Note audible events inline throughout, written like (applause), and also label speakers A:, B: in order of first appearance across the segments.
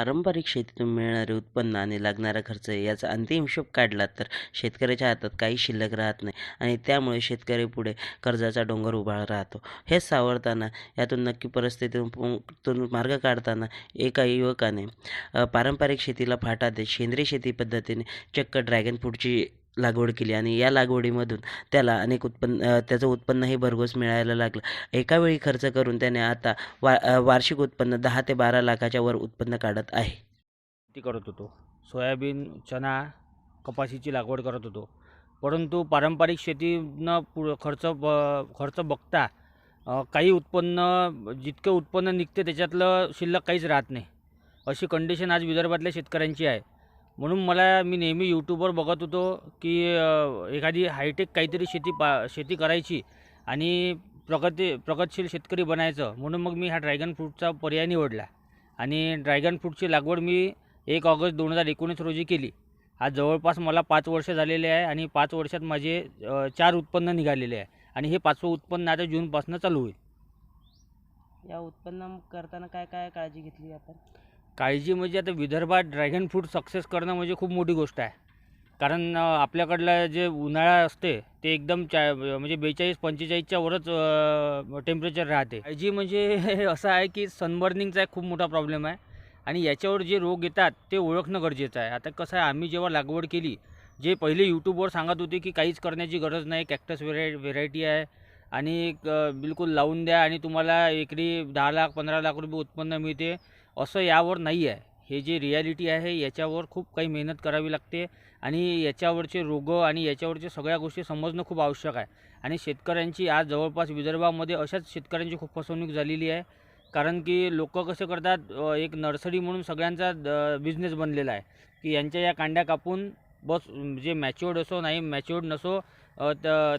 A: पारंपरिक शेतीतून मिळणारे उत्पन्न आणि लागणारा खर्च याचा अंतिम हिशोब काढला तर शेतकऱ्याच्या हातात काही शिल्लक राहत नाही आणि त्यामुळे शेतकरी पुढे कर्जाचा डोंगर उभा राहतो. हे सावरताना यातून नक्की परिस्थितीतून मार्ग काढताना एका युवकाने पारंपरिक शेतीला फाटा देत सेंद्रिय शेती पद्धतीने चक्क ड्रॅगन फ्रूटची लागवड केली आणि या लागवडीमधून त्याला अनेक उत्पन्न त्याचं उत्पन्नही भरघोस मिळायला लागलं. एकावेळी खर्च करून त्याने आता वा वार्षिक उत्पन्न दहा ते बारा लाखाच्या वर उत्पन्न काढत आहे.
B: ती करत होतो. सोयाबीन चणा कपाशीची लागवड करत होतो. परंतु पारंपरिक शेतीनं पु खर्च ब खर्च बघता काही उत्पन्न जितकं उत्पन्न निघते त्याच्यातलं शिल्लक काहीच राहत नाही. अशी कंडिशन आज विदर्भातल्या शेतकऱ्यांची आहे. म्हणून मला मी नेहमी यूट्यूबवर बघत होतो की एखादी हायटेक काहीतरी शेती पा शेती करायची आणि प्रगती प्रगतशील शेतकरी बनायचं. म्हणून मग मी हा ड्रॅगन फ्रूटचा पर्याय निवडला. आणि ड्रॅगन फ्रूटची लागवड मी एक ऑगस्ट दोन हजार एकोणीस रोजी केली. आज जवळपास मला पाच वर्ष झालेले आहे आणि पाच वर्षात माझे चार उत्पन्न निघालेले आहे. आणि हे पाचवं उत्पन्न आता जूनपासून चालू होईल.
A: या उत्पन्न करताना काय काय काळजी घेतली आपण?
B: काळजी म्हणजे आता विदर्भात ड्रॅगन फ्रूट सक्सेस करणं म्हणजे खूप मोठी गोष्ट आहे. कारण आपल्याकडलं जे उन्हाळा असते ते एकदम चा म्हणजे बेचाळीस पंचेचाळीसच्या वरच टेम्परेचर राहते. काळजी म्हणजे (laughs) असं आहे की सनबर्निंगचा एक खूप मोठा प्रॉब्लेम आहे. आणि याच्यावर जे रोग येतात ते ओळखणं गरजेचं आहे. आता कसं आहे आम्ही जेव्हा लागवड केली जे पहिले यूट्यूबवर सांगत होते की काहीच करण्याची गरज नाही कॅक्टस व्हेराय व्हेरायटी आहे. आणि क- बिलकुल लावून द्या आणि तुम्हाला एकरी दहा लाख पंधरा लाख रुपये उत्पन्न मिळते. असं यावर नाही आहे. हे जे रियालिटी आहे याच्यावर खूप काही मेहनत करावी लागते आणि याच्यावरचे रोग आणि याच्यावरचे सगळ्या गोष्टी समजणं खूप आवश्यक आहे. आणि शेतकऱ्यांची आज जवळपास विदर्भामध्ये अशाच शेतकऱ्यांची खूप फसवणूक झालेली आहे. कारण की लोक कसे करतात एक नर्सरी म्हणून सगळ्यांचा बिझनेस बनलेला आहे. की यांच्या या कांड्या कापून बस जे मॅच्युअर्ड असो नाही मॅच्युअर्ड नसो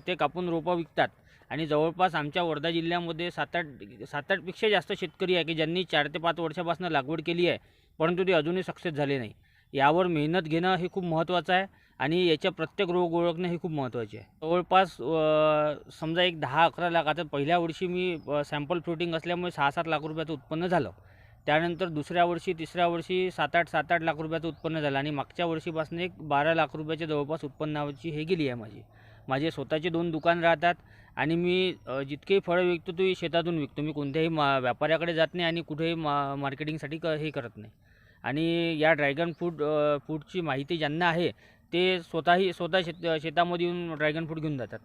B: ते कापून रोपं विकतात. आणि जवळपास आमच्या वर्धा जिल्ह्यामध्ये सात आठ सात आठपेक्षा जास्त शेतकरी आहे की ज्यांनी चार ते पाच वर्षापासून लागवड केली आहे परंतु ते अजूनही सक्सेस झाले नाही. यावर मेहनत घेणं हे खूप महत्त्वाचं आहे आणि याच्या प्रत्येक रोग ओळखणं हे खूप महत्त्वाचे आहे. जवळपास समजा एक दहा अकरा लाख आता पहिल्या वर्षी मी सॅम्पल फ्रुटिंग असल्यामुळे सहा सात लाख रुपयाचं उत्पन्न झालं. त्यानंतर दुसऱ्या वर्षी तिसऱ्या वर्षी सात आठ सात आठ लाख रुपयाचं उत्पन्न झालं आणि मागच्या वर्षीपासून एक बारा लाख रुपयाच्या जवळपास उत्पन्नाची हे गेली आहे माझी. माझे स्वतःचे दोन दुकान राहतात आणि मी जितकेही फळं विकतो ती शेतातून विकतो. मी कोणत्याही मा व्यापाऱ्याकडे जात नाही आणि कुठेही मा मार्केटिंगसाठी क हे करत नाही. आणि या ड्रॅगन फ्रूट फ्रूटची माहिती ज्यांना आहे ते स्वतःही स्वतः शेत शेतामध्ये येऊन ड्रॅगन फ्रूट घेऊन जातात.